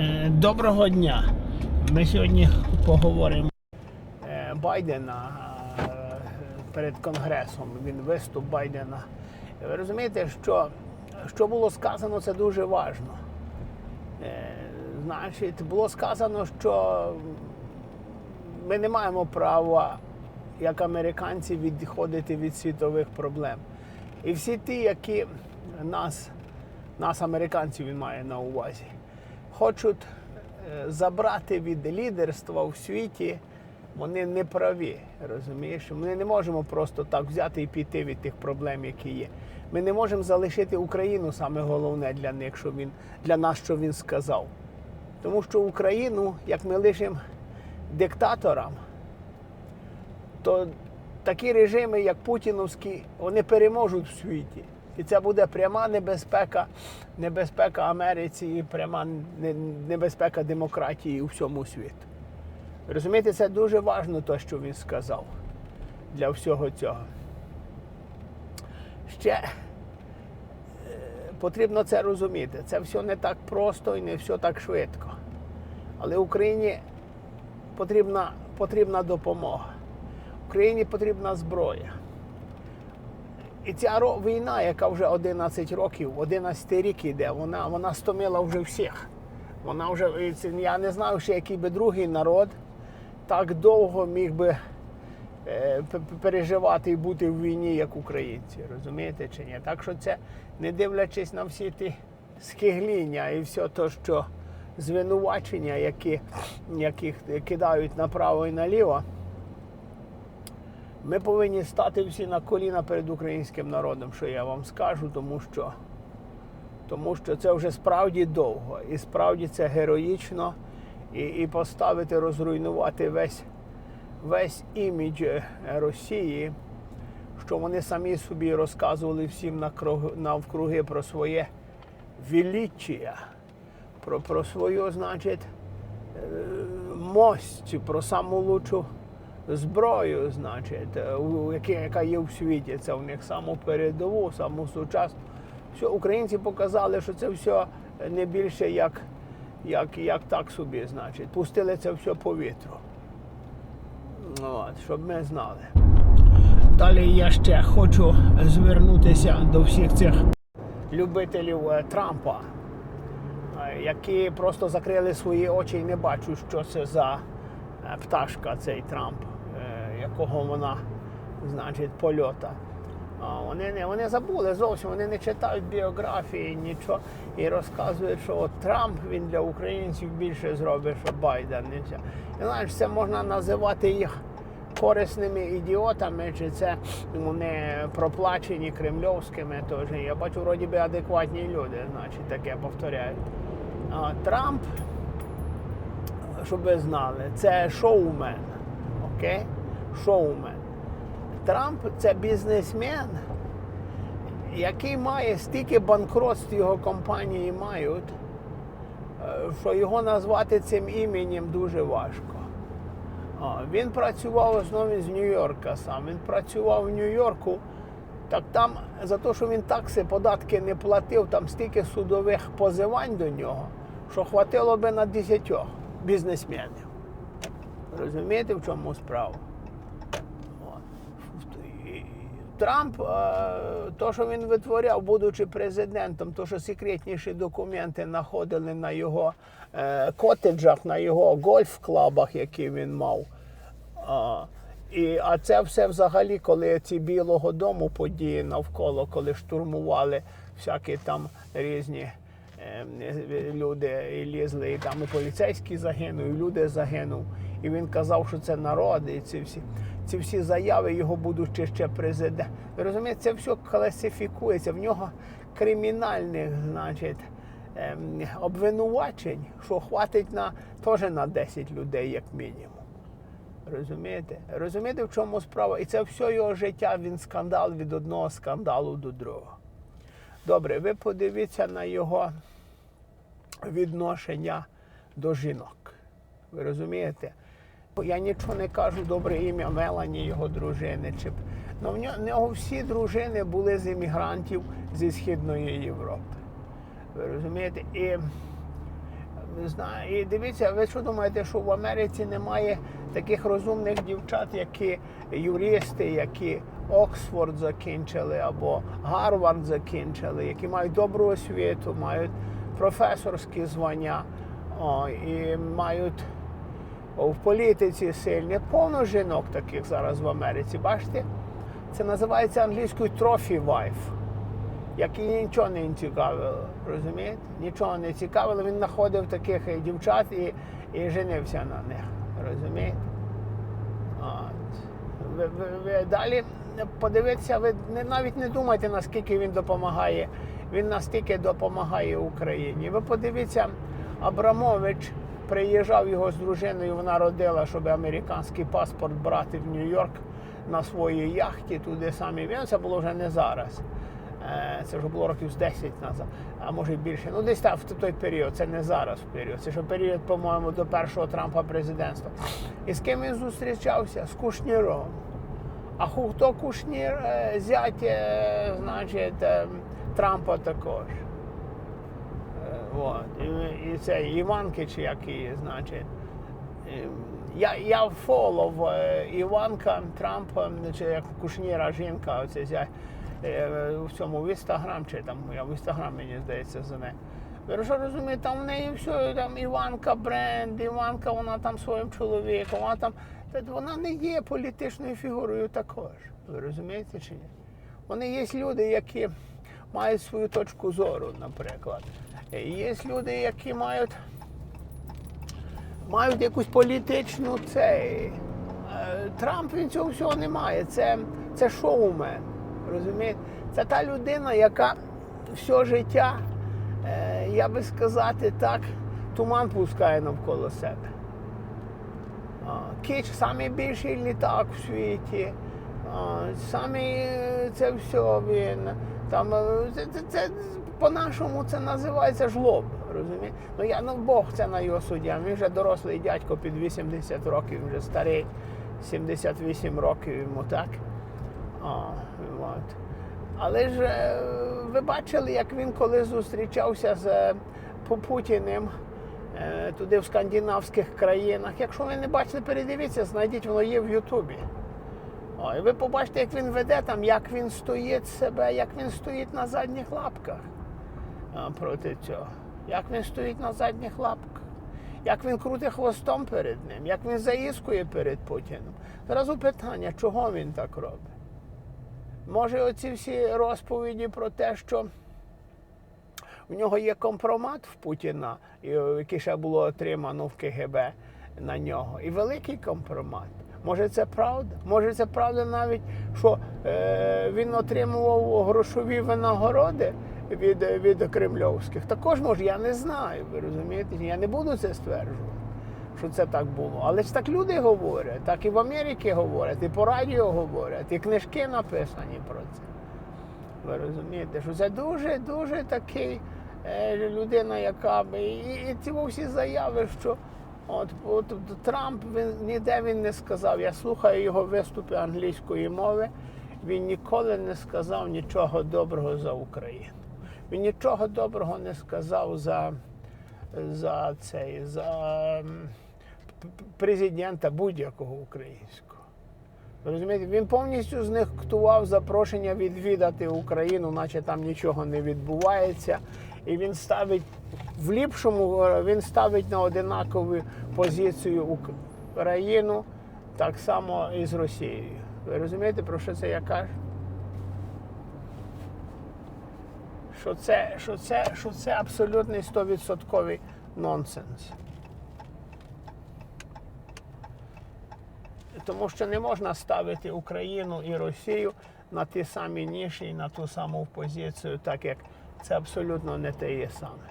Е, Доброго дня. Ми сьогодні поговоримо е, Байдена е, перед Конгресом. Він виступ Байдена. Ви розумієте, що, що було сказано, це дуже важливо. Значить, було сказано, що ми не маємо права, як американці, відходити від світових проблем. І всі ті, які нас, нас, американців, він має на увазі, хочуть е, забрати від лідерства в світі, вони не праві. Розумієш? Ми не можемо просто так взяти і піти від тих проблем, які є. Ми не можемо залишити Україну саме головне для них, що він для нас, що він сказав. Тому що Україну, як ми лишимо диктаторам, то такі режими, як Путіновські, вони переможуть в світі. І це буде пряма небезпека, небезпека Америці і пряма небезпека демократії у всьому світу. Розумієте, це дуже важливо, те, що він сказав для всього цього. Ще е, потрібно це розуміти. Це все не так просто і не все так швидко. Але Україні потрібна, потрібна допомога. Україні потрібна зброя. І ця війна, яка вже 11 років, 11 рік іде, вона, вона стомила вже всіх. Вона вже, я не знаю, ще який би другий народ так довго міг би е, переживати і бути в війні, як українці. Розумієте чи ні? Так що це, не дивлячись на всі ті скигління і все те, що звинувачення, які, яких кидають направо і наліво. Ми повинні стати всі на коліна перед українським народом, що я вам скажу, тому що, тому що це вже справді довго і справді це героїчно, і, і поставити, розруйнувати весь, весь імідж е, Росії, що вони самі собі розказували всім навкруги про своє величія, про, про свою, значить, е, мость, про саму лучшу зброю, значить, е, яка є в світі. Це у них саму передову, саму сучасну. Все, українці показали, що це все не більше як, як, як так собі, значить. Пустили це все по вітру. От, щоб ми знали. Далі я ще хочу звернутися до всіх цих любителів е, Трампа, е, які просто закрили свої очі і не бачать, що це за пташка, цей Трамп, якого вона, значить, польота. Вони не вони забули зовсім, вони не читають біографії, нічого і розказують, що от Трамп він для українців більше зробить, що Байден не все. І знаєш, це можна називати їх корисними ідіотами, чи це вони проплачені кремльовськими теж. Я бачу, вроді би адекватні люди, значить, таке повторяють. А Трамп, щоб ви знали, це шоумен. Окей? Шоумен. Трамп це бізнесмен, який має стільки банкротств його компанії мають, е, що його назвати цим іменем дуже важко. Він працював основному з Нью-Йорка сам. Він працював в Нью-Йорку, так там за те, що він такси, податки не платив, там стільки судових позивань до нього, що хватило би на 10 бізнесменів. Розумієте, в чому справа? От. І Трамп, е, то, що він витворяв, будучи президентом, то, що секретніші документи знаходили на його е, котеджах, на його гольф-клабах, які він мав. І, а це все взагалі, коли ці Білого дому події навколо, коли штурмували всякі там різні е, люди і лізли, і там і поліцейський загинув, і люди загинув. І він казав, що це народ, і ці всі, ці всі заяви його будучи ще президент. Розумієте, це все класифікується. В нього кримінальних, значить, ем, обвинувачень, що хватить на теж на 10 людей, як мінімум. Розумієте? Розумієте, в чому справа? І це все його життя, він скандал від одного скандалу до другого. Добре, ви подивіться на його відношення до жінок. Ви розумієте? Я нічого не кажу добре ім'я Мелані, його дружини. Чи... Ну, в нього, всі дружини були з іммігрантів зі Східної Європи. Ви розумієте? І. І дивіться, ви що думаєте, що в Америці немає таких розумних дівчат, які юристи, які Оксфорд закінчили або Гарвард закінчили, які мають добру освіту, мають професорські звання о, і мають в політиці сильні. Повно жінок таких зараз в Америці. Бачите? Це називається англійською trophy wife як і нічого не цікавило, розумієте? Нічого не цікавило, він знаходив таких дівчат і, і женився на них. Розумієте? От. Ви, ви, ви далі подивіться, ви навіть не думайте, наскільки він допомагає. Він настільки допомагає Україні. Ви подивіться, Абрамович приїжджав його з дружиною, вона родила, щоб американський паспорт брати в Нью-Йорк на своїй яхті, туди самі він. Це було вже не зараз. Е, Це вже було років з 10 назад, а може й більше. Ну, десь так в той період, це не зараз період. Це ще період, по-моєму, до першого Трампа президентства. І з ким він зустрічався? З Кушніром. А хто Кушнір Е, зять, е, значить, Трампа також. От. І, і це чи як значить. Я, я фолов Іванка Трампа, чи як Кушніра жінка, оце е, в цьому в інстаграм, чи там я в інстаграм, мені здається, за неї. Ви що розумієте, там в неї все, там Іванка бренд, Іванка, вона там своїм чоловіком, вона там. Вона не є політичною фігурою також. Ви розумієте чи ні? Вони є люди, які мають свою точку зору, наприклад. Є люди, які мають мають якусь політичну цей. Е, Трамп він цього всього не має. Це, це шоумен. Розумієте? Це та людина, яка все життя, е, я би сказати так, туман пускає навколо себе. Кіч найбільший літак в світі. Самі е, це все він. Там це, це, це по-нашому це називається жлоб. Розумієте? Ну я ну Бог це на його суддя. Він вже дорослий дядько під 80 років, він вже старий, 78 років йому так. А, от. Але ж е, ви бачили, як він коли зустрічався з е, Путіним е, туди в скандинавських країнах. Якщо ви не бачите, передивіться, знайдіть, воно є в Ютубі. І ви побачите, як він веде там, як він стоїть себе, як він стоїть на задніх лапках проти цього. Як він стоїть на задніх лапках, як він крутить хвостом перед ним, як він заіскує перед Путіним. Зразу питання, чого він так робить? Може, оці всі розповіді про те, що в нього є компромат в Путіна, який ще було отримано в КГБ на нього, і великий компромат. Може, це правда? Може, це правда навіть, що е, він отримував грошові винагороди від, від кремльовських. Також може, я не знаю. Ви розумієте? Я не буду це стверджувати, що це так було. Але ж так люди говорять, так і в Америці говорять, і по радіо говорять, і книжки написані про це. Ви розумієте, що це дуже дуже такий е, людина, яка би і, і ці всі заяви, що от, от Трамп він ніде він не сказав. Я слухаю його виступи англійської мови. Він ніколи не сказав нічого доброго за Україну. Він нічого доброго не сказав за, за цей за президента будь-якого українського. Розумієте, він повністю знехтував запрошення відвідати Україну, наче там нічого не відбувається. І він ставить в ліпшому, він ставить на одинакову позицію Україну так само і з Росією. Ви розумієте, про що це я кажу? Що це, що це, що це абсолютний 100% нонсенс. Тому що не можна ставити Україну і Росію на ті самі ніші і на ту саму позицію, так як це абсолютно не те є саме.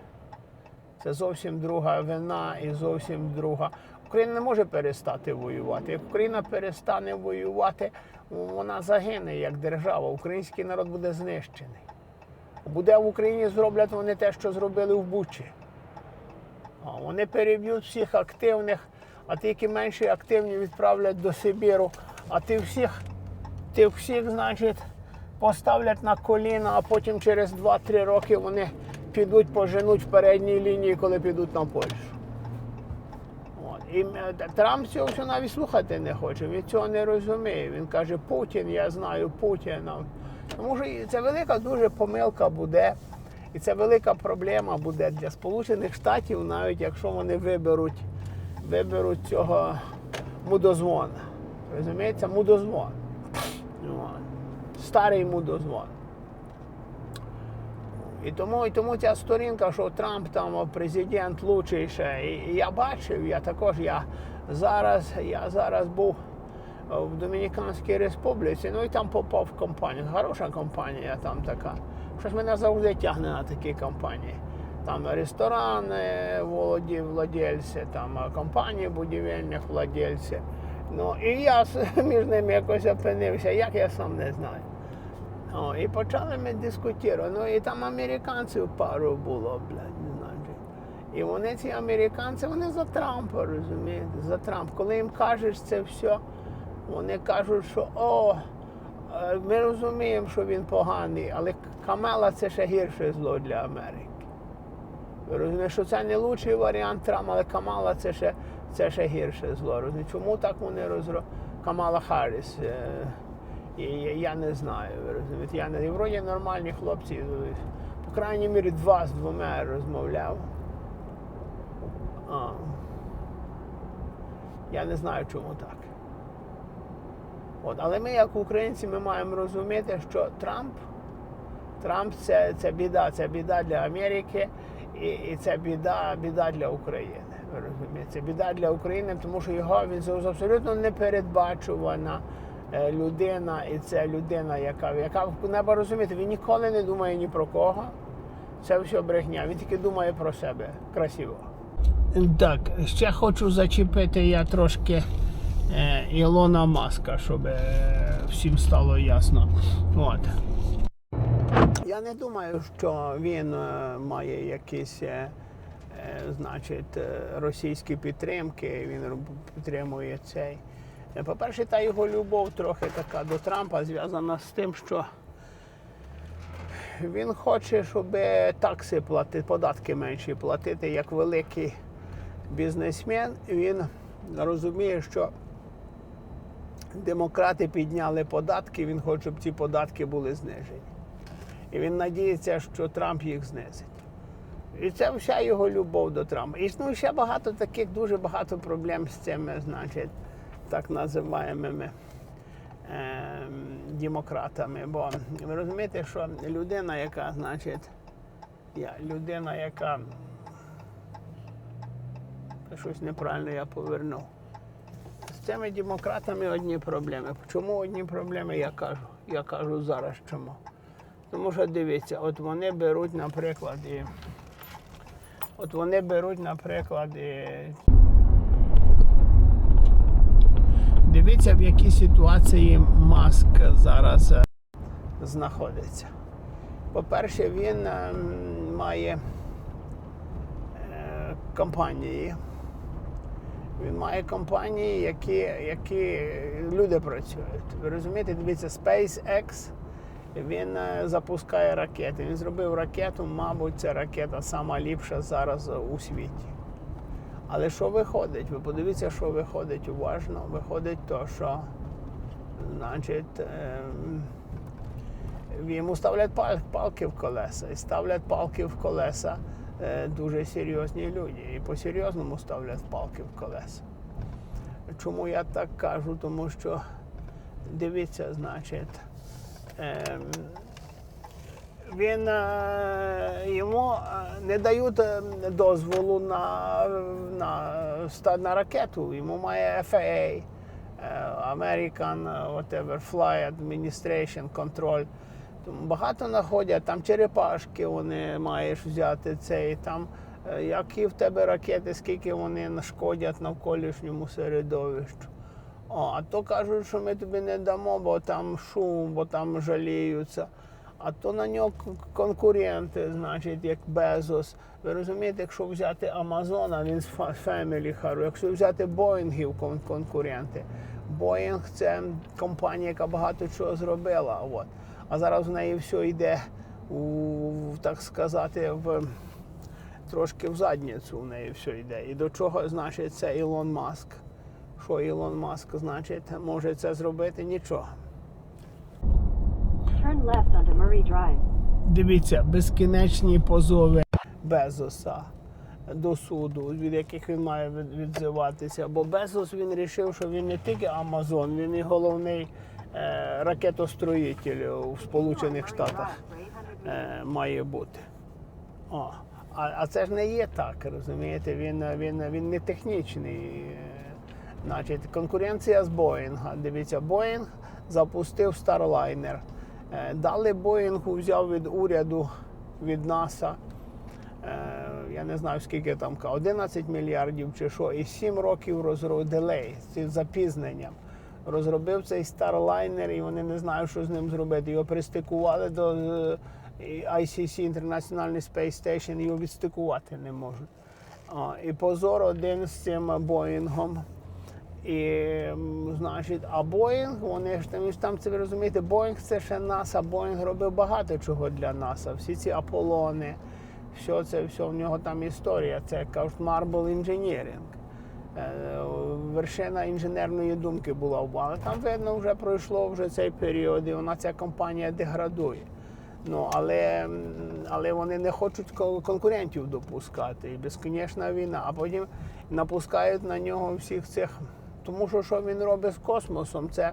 Це зовсім друга вина і зовсім друга. Україна не може перестати воювати. Як Україна перестане воювати, вона загине як держава. Український народ буде знищений. Буде в Україні зроблять вони те, що зробили в Бучі. Вони переб'ють всіх активних, а ті, які менше активні, відправлять до Сибіру. А ти всіх, ти всіх, значить, поставлять на коліна, а потім через 2-3 роки вони підуть поженуть в передній лінії, коли підуть на Польщу. От. І е, Трамп цього всього навіть слухати не хоче. Він цього не розуміє. Він каже, Путін, я знаю Путіна. Тому що це велика дуже помилка буде. І це велика проблема буде для Сполучених Штатів, навіть якщо вони виберуть, виберуть цього мудозвона. Розумієте, мудозвон. Старий мудозвон. І тому, і тому ця сторінка, що Трамп там президент лучше. І, і я бачив, я також я зараз, я зараз був в Домініканській Республіці, ну і там попав в компанію. Хороша компанія там така. Щось мене завжди тягне на такі компанії. Там ресторани, володі, владельці, там компанії будівельних владельці. Ну і я між ними якось опинився, як я сам не знаю. О, і почали ми дискутувати. Ну і там американців пару було, блядь, не знаю. І вони, ці американці, вони за Трампа, розумієте, за Трамп. Коли їм кажеш це все, вони кажуть, що о, е, ми розуміємо, що він поганий, але Камела це ще гірше зло для Америки. Ви розумієте, що це не лучший варіант Трампа, але Камала це ще, це ще гірше зло. Розумієте? Чому так вони розро... Камала Харріс? е, я, я не знаю, ви розумієте. Я не вроді нормальні хлопці. е, По крайній мірі два з двома розмовляв. А. Я не знаю, чому так. От, але ми, як українці, ми маємо розуміти, що Трамп, Трамп це, це біда, це біда для Америки і, і це біда, біда для України. Розумієте? Це біда для України, тому що його він абсолютно непередбачувана е, людина, і це людина, яка, яка треба розуміти, він ніколи не думає ні про кого. Це все брехня. Він тільки думає про себе красиво. Так, ще хочу зачепити я трошки Ілона Маска, щоб е, всім стало ясно. От. Я не думаю, що він е, має якісь, е, е, значить, е, російські підтримки, він підтримує цей. Е, По-перше, та його любов трохи така до Трампа зв'язана з тим, що він хоче, щоб такси платити, податки менші платити, як великий бізнесмен. Він розуміє, що демократи підняли податки, він хоче, щоб ці податки були знижені. І він надіється, що Трамп їх знизить. І це вся його любов до Трампа. Існує ще багато таких, дуже багато проблем з цими, значить, так називаємими ем, демократами. Бо ви розумієте, що людина, яка, значить, я, людина, яка щось неправильно я повернув. Цими демократами одні проблеми. Чому одні проблеми, я кажу. Я кажу зараз чому. Тому що дивіться, от вони беруть, наприклад, і от вони беруть, наприклад, і дивіться, в якій ситуації Маск зараз е, знаходиться. По-перше, він е, має е, компанії. Він має компанії, які, які люди працюють. Ви розумієте, дивіться, SpaceX, він е, запускає ракети. Він зробив ракету, мабуть, ця ракета сама ліпша зараз у світі. Але що виходить? Ви подивіться, що виходить уважно. Виходить то, що значить, ем, йому ставлять пал- палки в колеса. І ставлять палки в колеса дуже серйозні люди. І по-серйозному ставлять палки в колеса. Чому я так кажу? Тому що дивіться, значить, ем, він е, йому е, не дають е, дозволу на, на, на ракету. Йому має FAA, е, American е, whatever, Fly Administration Control. Багато знаходять, там черепашки вони маєш взяти цей, там е, які в тебе ракети, скільки вони нашкодять навколишньому середовищу. О, а то кажуть, що ми тобі не дамо, бо там шум, бо там жаліються. А то на нього конкуренти, значить, як Безос. Ви розумієте, якщо взяти Амазона, він з Family Haro, якщо взяти Боїнгів конкуренти. Боїнг це компанія, яка багато чого зробила. От. А зараз в неї все йде у, так сказати, в трошки в задницю в неї все йде. І до чого значить це Ілон Маск? Що Ілон Маск значить, може це зробити? Нічого. Turn left onto Murray Drive. Дивіться, безкінечні позови Безоса до суду, від яких він має відзиватися. Бо Безос він вирішив, що він не тільки Амазон, він і головний е, ракетостроїтель у Сполучених Штатах е, має бути. О, а, а це ж не є так, розумієте? Він, він, він не технічний. е, Значить, конкуренція з Боїнга. Дивіться, Боїнг запустив Starliner. Дали Боїнгу взяв від уряду, від НАСА. Я не знаю, скільки там, 11 мільярдів чи що, і 7 років розробив делей з запізненням. Розробив цей Starliner, і вони не знають, що з ним зробити. Його пристикували до е, ICC, International Space Station, його відстикувати не можуть. І позор один з цим Боїнгом. І, значить, а Боїнг, вони ж там, там це ви розумієте, Боїнг це ще НАСА. Боїнг робив багато чого для НАСА. Всі ці Аполлони, все це, все в нього там історія. Це кажуть Marble Engineering. Е, Вершина інженерної думки була в але там видно, вже пройшло вже цей період, і вона ця компанія деградує. Ну, але, але вони не хочуть конкурентів допускати. І безконечна війна. А потім напускають на нього всіх цих. Тому що що він робить з космосом, це,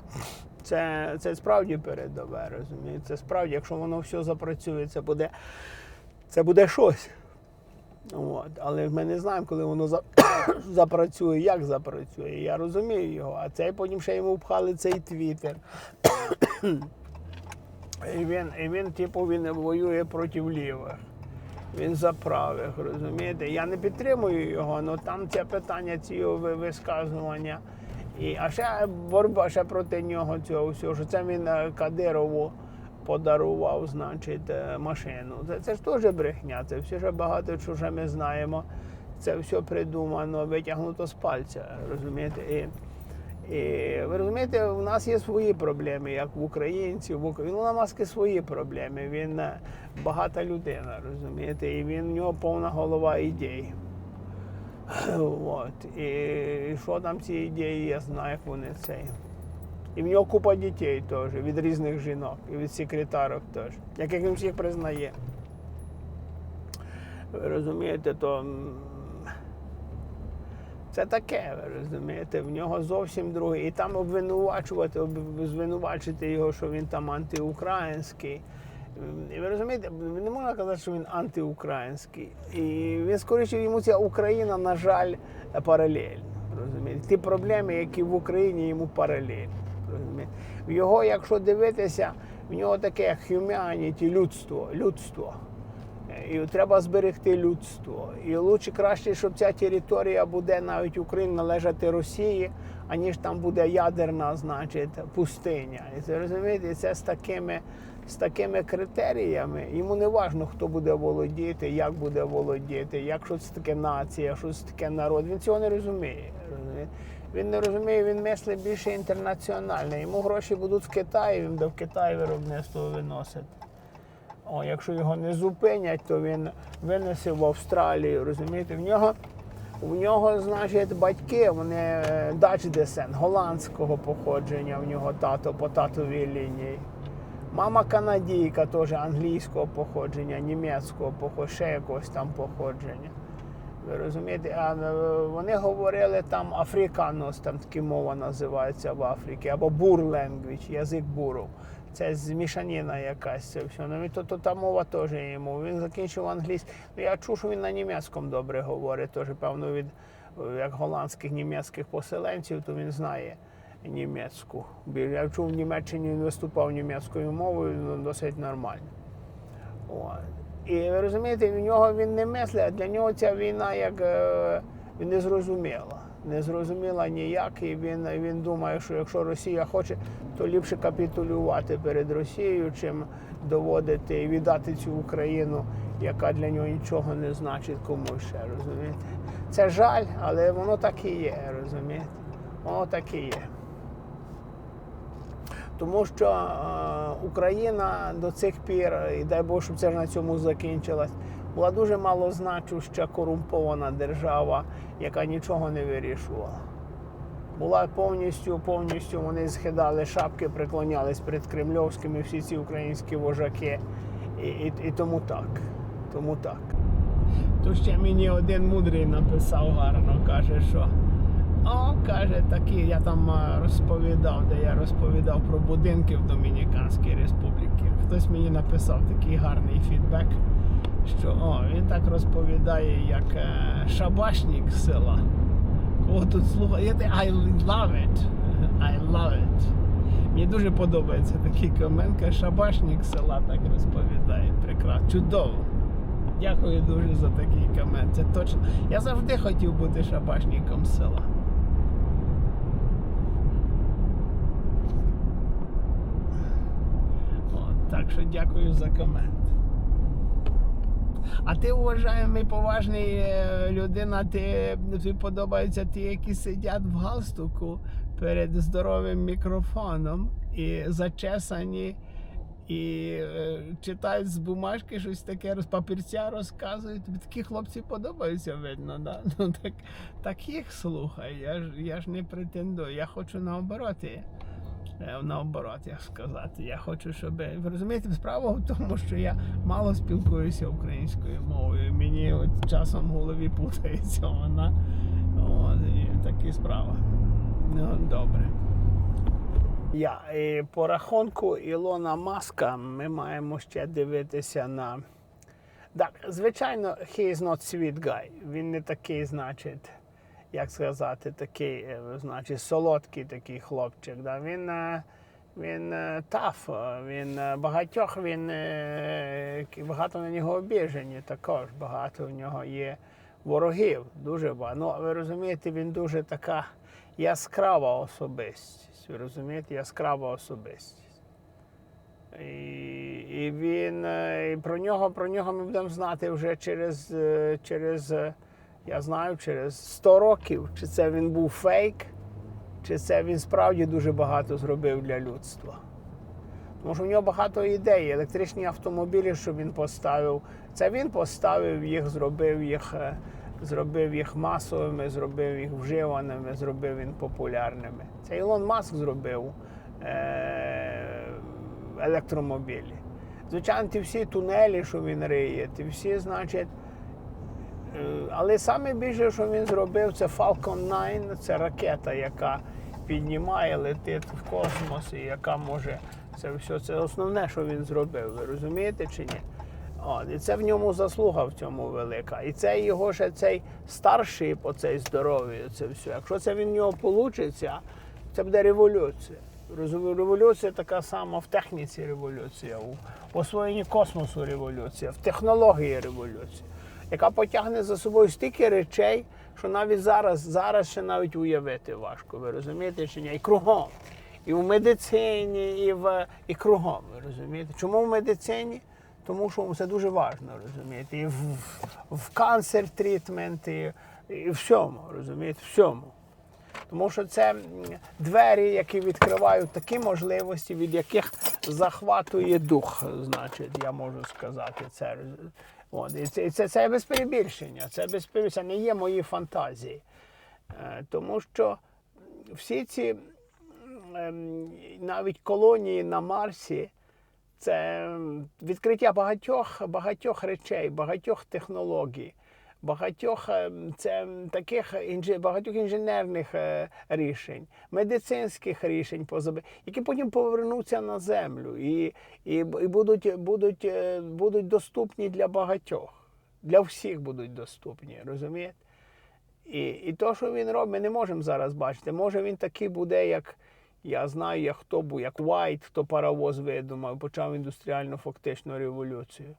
це, це справді передове, розумієте? Це справді, якщо воно все запрацює, це буде, це буде щось. От. Але ми не знаємо, коли воно за- запрацює, як запрацює. Я розумію його. А цей потім ще йому впхали цей твіттер. І він, і він, типу, він воює проти лівих. Він за правих, розумієте? Я не підтримую його, але там це питання ці висказування. І, а ще боротьба ще проти нього цього всього, що це він е, Кадирову подарував, значить, е, машину. Це, це ж теж брехня, це все ж багато що ми знаємо. Це все придумано, витягнуто з пальця, розумієте? І, і ви розумієте, у нас є свої проблеми, як в українців. В Україні у маски свої проблеми. Він е, багата людина, розумієте, і він в нього повна голова ідей. От. І, і що там ці ідеї, я знаю, як вони цей. І в нього купа дітей теж від різних жінок, і від секретарок теж, яких він всіх признає. Ви розумієте, то це таке, ви розумієте, в нього зовсім друге. І там обвинувачувати, звинувачити його, що він там антиукраїнський. І ви розумієте, не можна казати, що він антиукраїнський. І він скоріше йому ця Україна, на жаль, паралельна. Розумієте? Ті проблеми, які в Україні йому паралельні. В його, якщо дивитися, в нього таке humanity, людство, людство. І треба зберегти людство. І лучше краще, щоб ця територія буде навіть Україна належати Росії, аніж там буде ядерна, значить, пустиня. І це розумієте, це з такими, з такими критеріями. Йому не важно, хто буде володіти, як буде володіти, як що це таке нація, що це таке народ. Він цього не розуміє. розумієте? Він не розуміє, він мислить більше інтернаціонально. Йому гроші будуть з Китаю, він буде в Китай виробництво виносити. О, якщо його не зупинять, то він винесе в Австралію. Розумієте, в нього, в нього, значить, батьки, вони е, Dutch descent, голландського походження, в нього тато по татовій лінії. Мама канадійка, теж англійського походження, німецького походження, ще якогось там походження. Ви розумієте, а е, вони говорили там африканос, там така мова називається в Африці, або бур language, язик буру. Це змішаніна якась це все. Ну, то, то та мова теж йому. Він закінчив англійську. Ну, я чув, що він на німецькому добре говорить, теж, певно, від е, як голландських німецьких поселенців, то він знає німецьку. Я чув в Німеччині він виступав німецькою мовою, ну, досить нормально. От. І ви розумієте, в нього він не мислить, а для нього ця війна як е, не зрозуміла. Не зрозуміла ніяк, і він, він думає, що якщо Росія хоче, то ліпше капітулювати перед Росією, чим доводити і віддати цю Україну, яка для нього нічого не значить комусь ще, розумієте? Це жаль, але воно так і є, розумієте? Воно так і є. Тому що е, Україна до цих пір, і дай Бог, щоб це на цьому закінчилось, була дуже малозначуща корумпована держава, яка нічого не вирішувала. Була повністю, повністю вони схидали шапки, приклонялись перед кремльовськими всі ці українські вожаки. І, і, і тому так. Тому так. То ще мені один мудрий написав гарно, каже, що о, каже, такі, я там розповідав, де я розповідав про будинки в Домініканській Республіці. Хтось мені написав такий гарний фідбек, що о, він так розповідає, як е, шабашник села. Кого тут слухає, I love it. I love it. Мені дуже подобається такий комент, шабашник села так розповідає. Прекрасно. Чудово. Дякую дуже за такий комент. Це точно. Я завжди хотів бути шабашником села. От, так що дякую за комент. А ти уважаємий, поважний е, людина, ти тобі подобаються ті, які сидять в галстуку перед здоровим мікрофоном і зачесані, і е, читають з бумажки щось таке, з папірця розказують. Тобі такі хлопці подобаються, видно. Да? Ну, так, так їх слухай. Я ж, я ж не претендую. Я хочу наоборот. Е, Наоборот, як сказати. Я хочу, щоб. Ви розумієте, справа в тому, що я мало спілкуюся українською мовою. Мені от часом в голові путається вона. От, і такі справи. Ну, добре. Я і по рахунку Ілона Маска ми маємо ще дивитися на. Так, звичайно, he is not sweet guy. Він не такий, значить, як сказати, такий, е, значить, солодкий такий хлопчик. Да? Він, е, він таф, е, він багатьох він багато на нього обіжені також. Багато в нього є ворогів. Дуже багато. Ну, ви розумієте, він дуже така яскрава особистість. Ви розумієте, яскрава особистість. І, і він і про нього, про нього ми будемо знати вже через, через, я знаю, через 100 років, чи це він був фейк, чи це він справді дуже багато зробив для людства. Тому що в нього багато ідей. Електричні автомобілі, що він поставив, це він поставив їх, зробив їх, е, зробив їх масовими, зробив їх вживаними, зробив він популярними. Це Ілон Маск зробив е- електромобілі. Звичайно, ті всі тунелі, що він риє, ті всі, значить. Е, Але саме більше, що він зробив, це Falcon 9, це ракета, яка піднімає, летить в космос і яка може це все. Це основне, що він зробив. Ви розумієте чи ні? От, і це в ньому заслуга в цьому велика. І це його ще цей старший, оцей здоровий, це все. Якщо це він в нього вийде, це буде революція. Революція така сама в техніці революція, у освоєнні космосу революція, в технології революція, яка потягне за собою стільки речей, що навіть зараз, зараз ще навіть уявити важко. Ви розумієте чи ні? І кругом. І в медицині, і в і кругом. Ви розумієте? Чому в медицині? Тому що це дуже важливо, розумієте? І в, в канцер трітмент, і, і всьому, розумієте, всьому. Тому що це двері, які відкривають такі можливості, від яких захватує дух, значить, я можу сказати це. От, і це, це, це без перебільшення, це без перебільшення, не є мої фантазії. Е, Тому що всі ці ем, навіть колонії на Марсі це відкриття багатьох, багатьох речей, багатьох технологій, багатьох ем, це таких багатьох інженерних е, рішень, медицинських рішень, позаби- які потім повернуться на землю і, і, і будуть, будуть, е, будуть доступні для багатьох. Для всіх будуть доступні, розумієте? І, і то, що він робить, ми не можемо зараз бачити. Може він такий буде, як я знаю, як хто був, як Вайт, хто паровоз видумав, почав індустріальну фактичну революцію.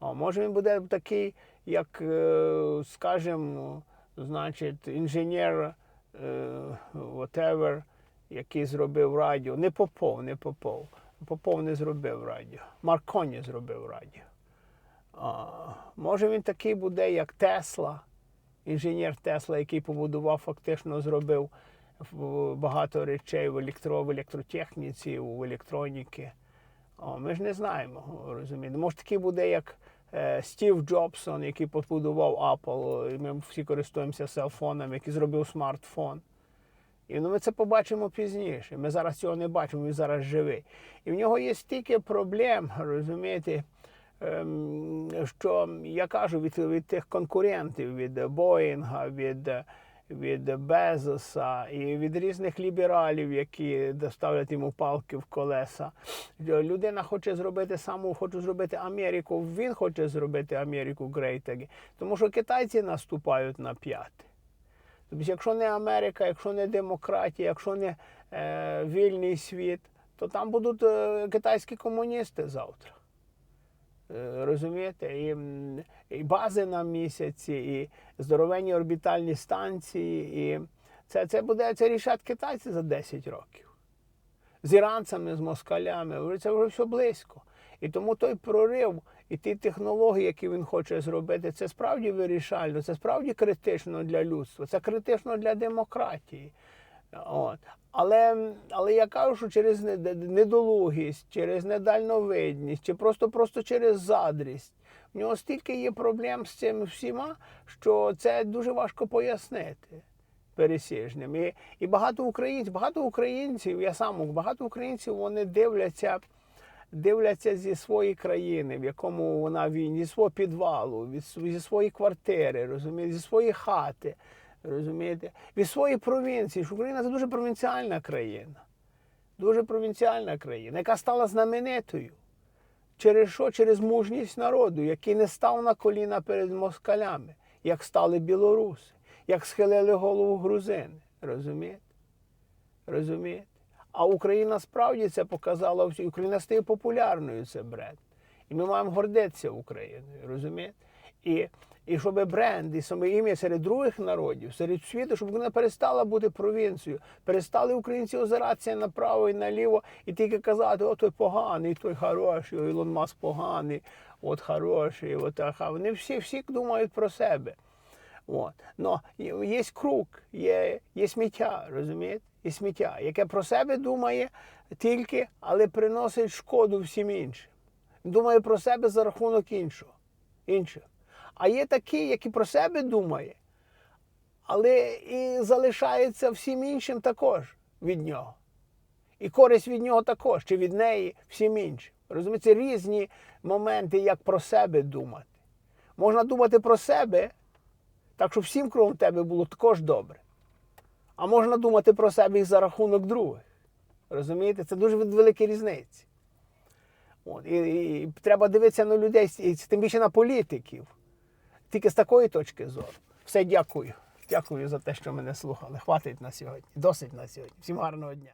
А може він буде такий, як, е, скажімо, значить, інженер е, whatever, який зробив радіо. Не Попов, не Попов. Попов не зробив радіо. Марконі зробив радіо. А, може він такий буде, як Тесла, інженер Тесла, який побудував, фактично зробив багато речей в, електро, в електротехніці, в електроніці. О, ми ж не знаємо, розумієте. Може, такий буде, як Стів Джобсон, який побудував Apple, і ми всі користуємося селфоном, який зробив смартфон. І ну, ми це побачимо пізніше. Ми зараз цього не бачимо, він зараз живий. І в нього є стільки проблем, розумієте, ем, що я кажу від, від тих конкурентів, від Боїнга, від, від Безоса і від різних лібералів, які доставлять йому палки в колеса. Людина хоче зробити саму, хоче зробити Америку, він хоче зробити Америку again. Тому що китайці наступають на п'яти. Тобто, якщо не Америка, якщо не демократія, якщо не е, вільний світ, то там будуть е, китайські комуністи завтра. Е, розумієте? І, і бази на місяці, і здоровенні орбітальні станції. І це, це буде це рішать китайці за 10 років. З іранцями, з москалями. Це вже все близько. І тому той прорив і ті технології, які він хоче зробити, це справді вирішально, це справді критично для людства, це критично для демократії. От. Але, але я кажу, що через нед- недолугість, через недальновидність, чи просто, просто через задрість. В нього стільки є проблем з цими всіма, що це дуже важко пояснити пересіжним. І, і багато українців, багато українців, я сам багато українців вони дивляться, дивляться зі своєї країни, в якому вона війні, зі свого підвалу, зі своєї квартири, розумієте, зі своєї хати, розумієте, від своєї провінції. Що Україна це дуже провінціальна країна. Дуже провінціальна країна, яка стала знаменитою. Через що? Через мужність народу, який не став на коліна перед москалями, як стали білоруси, як схилили голову грузини. Розумієте? Розумієте? А Україна справді це показала всі. Україна стає популярною, це бренд. І ми маємо гордитися Україною, розумієте? І, і щоб бренд, і саме ім'я серед других народів, серед світу, щоб Україна перестала бути провінцією, перестали українці озиратися направо і наліво і тільки казати, о, той поганий, той хороший, о, Ілон Маск поганий, от хороший, от аха. Вони всі, всі думають про себе. От. Но є круг, є, є сміття, розумієте? Є сміття, яке про себе думає тільки, але приносить шкоду всім іншим. Думає про себе за рахунок іншого. інших. А є такі, які про себе думає, але і залишається всім іншим також від нього. І користь від нього також, чи від неї всім іншим. Розумієте, різні моменти, як про себе думати. Можна думати про себе, так щоб всім кругом тебе було також добре. А можна думати про себе і за рахунок других. Розумієте? Це дуже великі різниці. От, і, і, і треба дивитися на людей, і тим більше на політиків. Тільки з такої точки зору. Все, дякую. Дякую за те, що мене слухали. Хватить на сьогодні. Досить на сьогодні. Всім гарного дня.